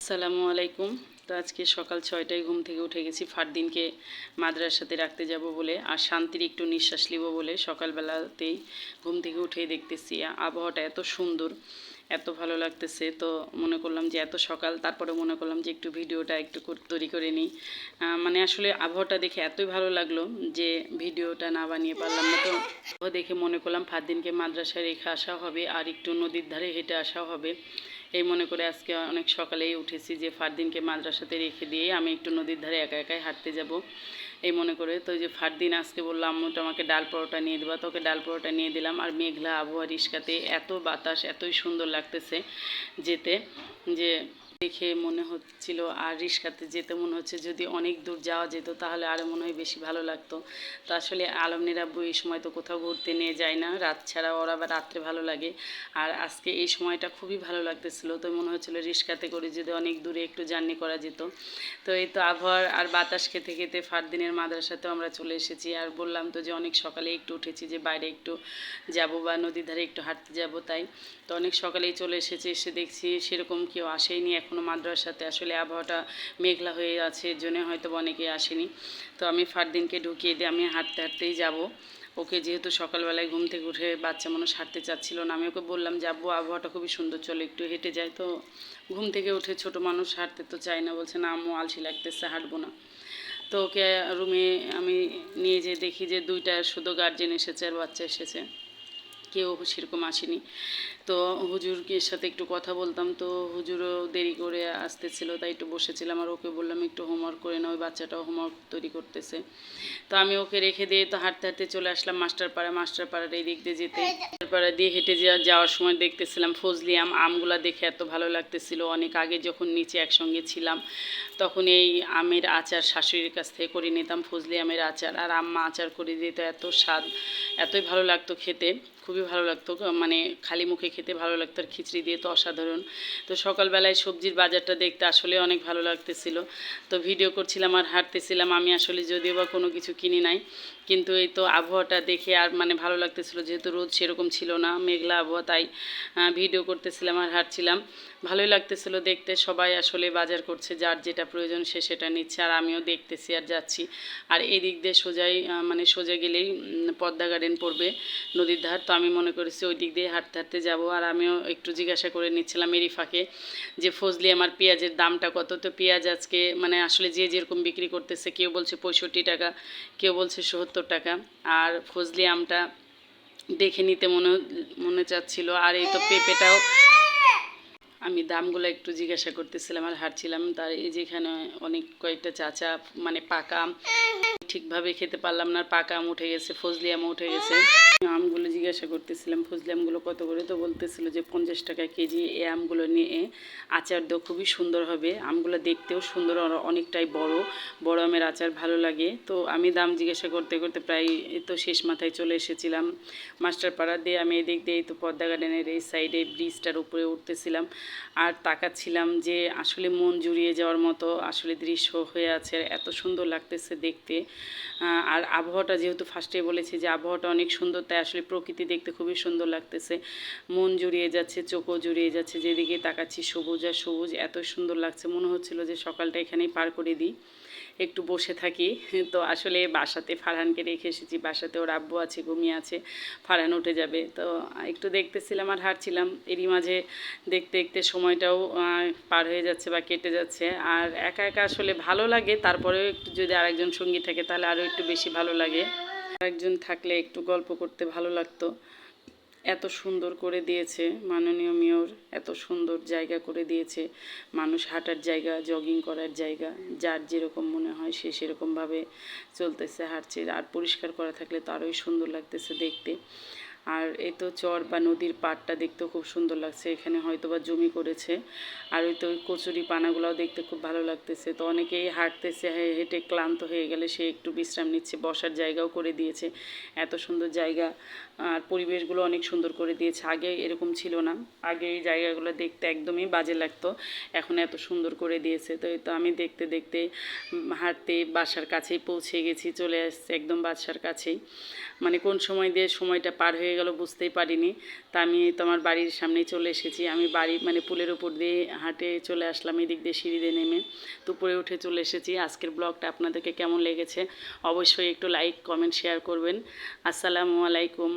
আসসালামু আলাইকুম। তো আজকে সকাল ছয়টায় ঘুম থেকে উঠে গেছি। ফারদিনকে মাদ্রাসাতে রাখতে যাব বলে আর শান্তির একটু নিঃশ্বাস নিব বলে সকালবেলাতেই ঘুম থেকে উঠেই দেখতেছি আবহাওয়াটা এত সুন্দর, এত ভালো লাগতেছে। তো মনে করলাম যে এত সকাল তারপরে মনে করলাম যে একটু ভিডিওটা একটু তৈরি করে নিই। মানে আসলে আবহাওয়াটা দেখে এতই ভালো লাগল যে ভিডিওটা না বানিয়ে পারলাম না। তো দেখে মনে করলাম ফারদিনকে মাদ্রাসায় রেখে আসা হবে আর একটু নদীর ধারে হেঁটে আসাও হবে। এই মনে করে আজকে অনেক সকালেই উঠেছি যে ফারদিনকে মাদ্রাসাতে রেখে দিয়ে আমি একটু নদীর ধারে একা একাই হাঁটতে যাব। এই মনে করে তো যে ফারদিন আজকে বলল আম্মুটা আমাকে ডাল পরোটা নিয়ে দেবা। তোকে ডাল পরোটা নিয়ে দিলাম আর মেঘলা আবহাওয়া রিস্কাতে এত বাতাস, এতই সুন্দর লাগতেছে যেতে যে দেখে মনে হচ্ছিল আর রিস্কাতে যেতে মনে হচ্ছে, যদি অনেক দূর যাওয়া যেত তাহলে আরও মনে হয় বেশি ভালো লাগতো। তো আসলে আলমনির আব্বু এই সময় তো কোথাও ঘুরতে নিয়ে যায় না, রাত ছাড়া ওরা আবার রাত্রে ভালো লাগে। আর আজকে এই সময়টা খুবই ভালো লাগতেছিল, তো মনে হচ্ছিল রিস্কাতে করে যদি অনেক দূরে একটু জার্নি করা যেত। তো এই তো আবহাওয়ার আর বাতাস খেতে খেতে ফারদিনের মাদ্রাসাতেও আমরা চলে এসেছি আর বললাম তো যে অনেক সকালে একটু উঠেছি যে বাইরে একটু যাব বা নদীর ধারে একটু হাঁটতে যাব তাই। তো অনেক সকালেই চলে এসেছি, এসে দেখছি সেরকম কেউ আসেনি এখনও মাদ্রাসাতে। আসলে আবহাওয়াটা মেঘলা হয়ে আছে, এর জন্য হয়তো অনেকে আসেনি। তো আমি ফারদিনকে ঢুকিয়ে দিয়ে আমি হাঁটতে হাঁটতেই যাব। ওকে যেহেতু সকালবেলায় ঘুম থেকে উঠে বাচ্চা মানুষ হাঁটতে চাচ্ছিল না, আমি ওকে বললাম যাব আবহাওয়াটা খুবই সুন্দর, চলো একটু হেঁটে যায় তো ঘুম থেকে উঠে ছোট মানুষ হাঁটতে তো চায় না, বলছে, না আম্মু, আলসি লাগতেছে, হাঁটবো না। তো ওকে রুমে আমি নিয়ে যেয়ে দেখি যে দুইটা শুধু গার্জেন এসেছে আর বাচ্চা এসেছে। কেউ সেরকম আসেনি। তো হুজুরকে সাথে একটু কথা বলতাম, তো হুজুরও দেরি করে আসতেছিল, তাই একটু বসেছিলাম আর ওকে বললাম একটু হোমওয়ার্ক করে না ওই বাচ্চাটাও হোমওয়ার্ক তৈরি করতেছে। তো আমি ওকে রেখে দিয়ে তো হাঁটতে হাঁটতে চলে আসলাম মাস্টার পাড়া মাস্টার পাড়ার এই দিক দিয়ে যেতে। মাস্টার পাড়া দিয়ে হেঁটে যাওয়ার সময় দেখতেছিলাম ফজলি আম, আমগুলা দেখে এত ভালো লাগতেছিল। অনেক আগে যখন নিচে একসঙ্গে ছিলাম, তখন এই আমের আচার শাশুড়ির কাছ থেকে করে নিতাম, ফজলি আমের আচার। আর আম্মা আচার করে দিত, এত স্বাদ, এতই ভালো লাগতো খেতে। খুবই ভালো লাগতো। মানে খালি মুখে খেতে ভালো লাগতো আর খিচড়ি দিয়ে তো অসাধারণ। তো সকালবেলায় সবজির বাজারটা দেখতে আসলে অনেক ভালো লাগতেছিল। তো ভিডিও করছিলাম আর হাঁটতেছিলাম। আমি আসলে যদিও বা কোনো কিছু কিনি নাই। কিন্তু এই তো আবহাওয়াটা দেখে আর মানে ভালো লাগতেছিল। যেহেতু রোদ সেরকম ছিল না, মেঘলা আবহাওয়া, তাই ভিডিও করতেছিলাম আর হাঁটছিলাম। ভালোই লাগতেছিল দেখতে। সবাই আসলে বাজার করছে, যার যেটা প্রয়োজন সে সেটা নিচ্ছে। আর আমিও দেখতেছি আর যাচ্ছি। আর এই দিক দিয়ে সোজাই মানে সোজা গেলেই পদ্মা গার্ডেন পড়বে নদীর ধার। তো আমি মনে করেছি ওই দিক দিয়ে হাঁটতে হাঁটতে যাব। আর আমিও একটু জিজ্ঞাসা করে নিচ্ছিলাম এরই ফাঁকে যে, ফজলি, আমার পেঁয়াজের দামটা কত? তো পেঁয়াজ আজকে মানে আসলে যে যেরকম বিক্রি করতেছে, কেউ বলছে পঁয়ষট্টি টাকা, কেউ বলছে সত্তর টাকা। আর ফজলি আমটা দেখে নিতে মনে মনে চাচ্ছিল। আর এই তো পেঁপেটাও আমি দামগুলো একটু জিজ্ঞাসা করতেছিলাম আর হাঁটছিলাম তার এই যেখানে অনেক কয়েকটা চাচা মানে পাকা আম, ঠিকভাবে খেতে পারলাম না পাকা আম উঠে গেছে, ফজলি আম উঠে গেছে। আমগুলো জিজ্ঞাসা করতেছিলাম, ফজলি আমগুলো কত করে? তো বলতেছিল যে পঞ্চাশ টাকা কেজি এই আমগুলো নিয়ে আচার দেও খুবই সুন্দর হবে। আমগুলো দেখতেও সুন্দর অনেকটাই বড় বড় আমের আচার ভালো লাগে। তো আমি দাম জিজ্ঞাসা করতে করতে প্রায় তো শেষ মাথায় চলে এসেছিলাম। মাস্টারপাড়া দিয়ে আমি এদিক দিয়ে তো পদ্মা গার্ডেনের এই সাইডে ব্রিজটার উপরে উঠতেছিলাম। আর তাকাচ্ছিলাম যে আসলে মন জুড়িয়ে যাওয়ার মতো আসলে দৃশ্য হয়ে আছে, এত সুন্দর লাগতেছে দেখতে। আর আবহাওয়াটা যেহেতু ফার্স্টে বলেছি যে আবহাওয়াটা অনেক সুন্দর, তাই আসলে প্রকৃতি দেখতে খুবই সুন্দর লাগতেছে। মন জুড়িয়ে যাচ্ছে, চোখও জুড়িয়ে যাচ্ছে, যেদিকে তাকাচ্ছি সবুজ আর সবুজ, এত সুন্দর লাগছে। মনে হচ্ছিল যে সকালটা এখানেই পার করে দিই। একটু বসে থাকি। তো আসলে বাসাতে ফারহানকে রেখে এসেছি। বাসাতে ওর আব্বু আছে ঘুমিয়ে আছে, ফারহান উঠে যাবে। তো একটু দেখতেছিলাম আর হাঁটছিলাম। এরই মাঝে দেখতে দেখতে সময়টাও পার হয়ে যাচ্ছে বা কেটে যাচ্ছে। আর একা একা আসলে ভালো লাগে, তারপরেও একটু যদি আরেকজন সঙ্গী থাকে, তাহলে আরও একটু বেশি ভালো লাগে। আরেকজন থাকলে একটু গল্প করতে ভালো লাগতো। এত সুন্দর করে দিয়েছে। মাননীয় মেয়র এত সুন্দর জায়গা করে দিয়েছে। মানুষ হাঁটার জায়গা জগিং করার জায়গা, যার যেরকম মনে হয় সে সেরকমভাবে চলতেছে, হাঁটছে। আর পরিষ্কার করা থাকলে তো আরোই সুন্দর লাগতেছে দেখতে। আর এই তো চর বা নদীর পাড়টা দেখতেও খুব সুন্দর লাগছে, এখানে হয়তো বা জমি করেছে। আর ওই তো কচুরি পানাগুলোও দেখতে খুব ভালো লাগতেছে। তো অনেকেই হাঁটতেছে হেঁটে ক্লান্ত হয়ে গেলে সে একটু বিশ্রাম নিচ্ছে, বসার জায়গাও করে দিয়েছে। এত সুন্দর জায়গা, আর পরিবেশগুলো অনেক সুন্দর করে দিয়েছে। আগে এরকম ছিল না। আগে এই জায়গাগুলো দেখতে একদমই বাজে লাগতো, এখন এত সুন্দর করে দিয়েছে। তো এই তো আমি দেখতে দেখতে হাঁটতে বাসার কাছেই পৌঁছে গেছি, চলে আসছে একদম বাসার কাছেই। মানে কোন সময় দিয়ে সময়টা পার হয়ে গেল, বুঝতেই পারিনি। তা আমি তোমার বাড়ির সামনেই চলে এসেছি। আমি বাড়ি মানে পুলের উপর দিয়ে হাঁটে চলে আসলাম, এদিক দিয়ে সিঁড়ি দিয়ে নেমে তো উপরে উঠে চলে এসেছি। আজকের ব্লগটা আপনাদেরকে কেমন লেগেছে অবশ্যই একটু লাইক কমেন্ট শেয়ার করবেন। আসসালামু আলাইকুম।